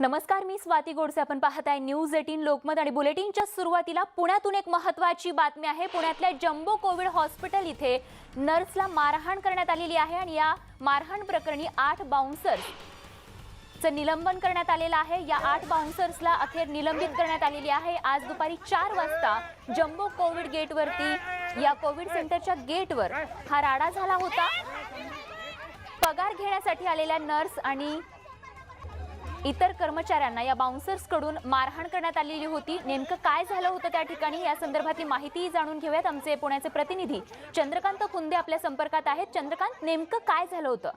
नमस्कार मी स्वाती गोडसे. आपण पाहत आहे न्यूज एटीन लोकमत आणि बुलेटिनच्या सुरुवातीला पुण्यातून एक महत्वाची बातमी आहे. पुण्यातल्या जम्बो कोविड हॉस्पिटल इथे नर्सला मारहाण करण्यात आलेली आहे आणि या मारहाण प्रकरणी आठ बाउन्सर्स चं निलंबन करण्यात आलेलं आहे. या आठ बाउन्सर्सला अखेर निलंबित करण्यात आलेली आहे. आज दुपारी चार वाजता जम्बो कोविड गेटवरती या कोविड सेंटरच्या गेटवर हा राडा झाला होता. पगार घेण्यासाठी आलेल्या नर्स आणि इतर कर्मचाऱ्यांना या बाउन्सर्सकडून मारहाण करण्यात आलेली होती. नेमकं काय झालं होतं त्या ठिकाणी? या संदर्भातली माहिती जाणून घेऊयात आमचे पुण्याचे प्रतिनिधी चंद्रकांत कुंदे आपल्या संपर्कात आहेत. चंद्रकांत नेमकं काय झालं होतं?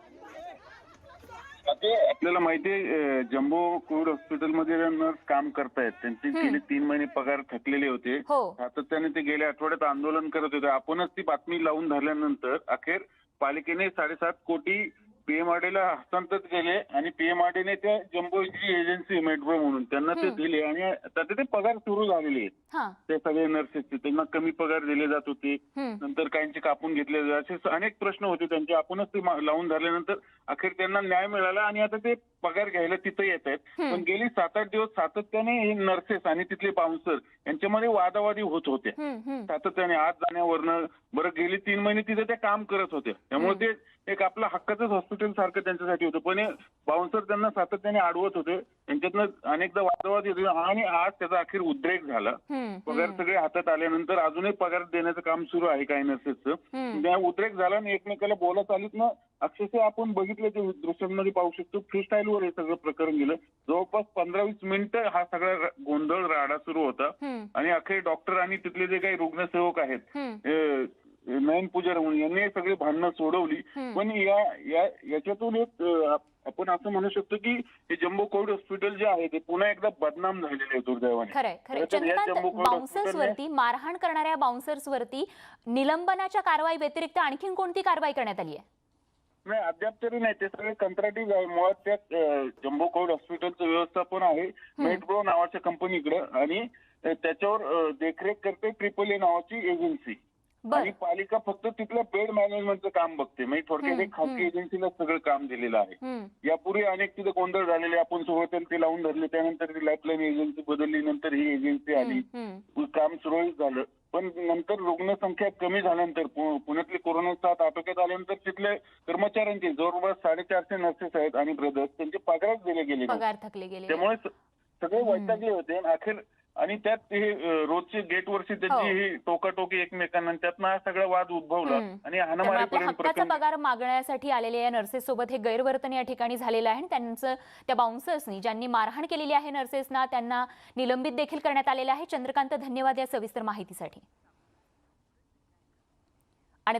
आपल्याला माहिती आहे जम्बो कोविड हॉस्पिटलमध्ये नर्स काम करतायत त्यांचे गेले तीन महिने पगार थकलेले होते. हो. सातत्याने ते गेल्या आठवड्यात आंदोलन करत होते. आपणच ती बातमी लावून झाल्यानंतर अखेर पालिकेने साडेसात कोटी पीएमआरडीला हस्तांतरित केले आणि पीएमआरडीने त्या जम्बोची एजन्सी मेट्रो म्हणून त्यांना ते दिले आणि आता ते पगार सुरू झालेले आहेत. हा. ते सगळे नर्सेसचे त्यांना कमी पगार दिले जात होते. नंतर काहींचे कापून घेतले जात असे अनेक प्रश्न होते त्यांचे. आपणच ते लावून झाल्यानंतर अखेर त्यांना न्याय मिळाला आणि आता ते पगार घ्यायला तिथे येत आहेत. पण गेली सात आठ दिवस सातत्याने हे नर्सेस आणि तिथले बाउन्सर यांच्यामध्ये वादावादी होत होते. हम्म, हम्म. सातत्याने आत जाण्यावरनं बरं गेली तीन महिने तिथे ते काम करत होते त्यामुळे ते एक आपलं हक्काचंच हॉस्पिटल सारखं त्यांच्यासाठी होतं. पण बाउन्सर त्यांना सातत्याने अडवत होते. त्यांच्यातनं अनेकदा वादवाद येत होते आणि आज त्याचा अखेर उद्रेक झाला. पगार सगळे हातात आल्यानंतर अजूनही पगार देण्याचं काम सुरू आहे काही. त्या उद्रेक झाला आणि एकमेकाला बोलत आलीत ना अक्षरशः आपण बघितलं ते दृश्यांमध्ये पाहू शकतो. फ्री वर हे सगळं प्रकरण गेलं. जवळपास पंधरा वीस मिनिटं हा सगळा गोंधळ राडा सुरू होता. आणि अखेर डॉक्टर आणि तिथले जे काही रुग्णसेवक आहेत म्हणून यांनी सगळी भांडणं सोडवली. पण या या- याच्यातून एक आपण असं म्हणू शकतो की हे जम्बो कोविड हॉस्पिटल जे आहे ते पुन्हा एकदा बदनाम झालेले आहे दुर्दैवाने. वरती मारहाण करणाऱ्या बाउन्सर्स वरती निलंबनाच्या कारवाई व्यतिरिक्त आणखीन कोणती कारवाई करण्यात आली आहे? नाही अद्याप तरी नाही. ते सगळे कंत्राटी मुळात त्या जम्बो कोविड हॉस्पिटलचं व्यवस्थापन आहे. मेट्रो नावाच्या कंपनीकडे आणि त्याच्यावर देखरेख करते ट्रिपल ए नावाची एजन्सी आणि पालिका फक्त तिथलं बेड मॅनेजमेंटचं काम बघते. म्हणजे थोडक्यात एक खासगी एजन्सीला सगळं काम दिलेलं आहे. यापूर्वी अनेक तिथे गोंधळ झालेले आपण सुरुवातीला ते लावून धरले. त्यानंतर ती लाईफलाईन एजन्सी बदलली नंतर ही एजन्सी आली. काम सुरळीत झालं. पण नंतर रुग्णसंख्या कमी झाल्यानंतर पुण्यातली कोरोना साथ आटोक्यात आल्यानंतर तिथले कर्मचाऱ्यांचे जवळपास साडेचारशे नर्सेस आहेत आणि ब्रदर्स त्यांचे पगारच दिले गेले त्यामुळे सगळे वैतागले होते. आणि अखेर आणि त्यात हे रोजचे गेटवरची हो. त्याची ही टोकाटोकी एकमेकांना त्यातनं हा सगळा वाद उद्भवला. आणि हक्काचा पगार मागण्यासाठी आलेल्या या नर्सेस सोबत हे गैरवर्तन या ठिकाणी झालेलं आहे आणि त्यांचं त्या बाउन्सर्सनी ज्यांनी मारहाण केलेली आहे नर्सेसना त्यांना निलंबित देखील करण्यात आलेलं आहे चंद्रकांत धन्यवाद या सविस्तर माहितीसाठी आणि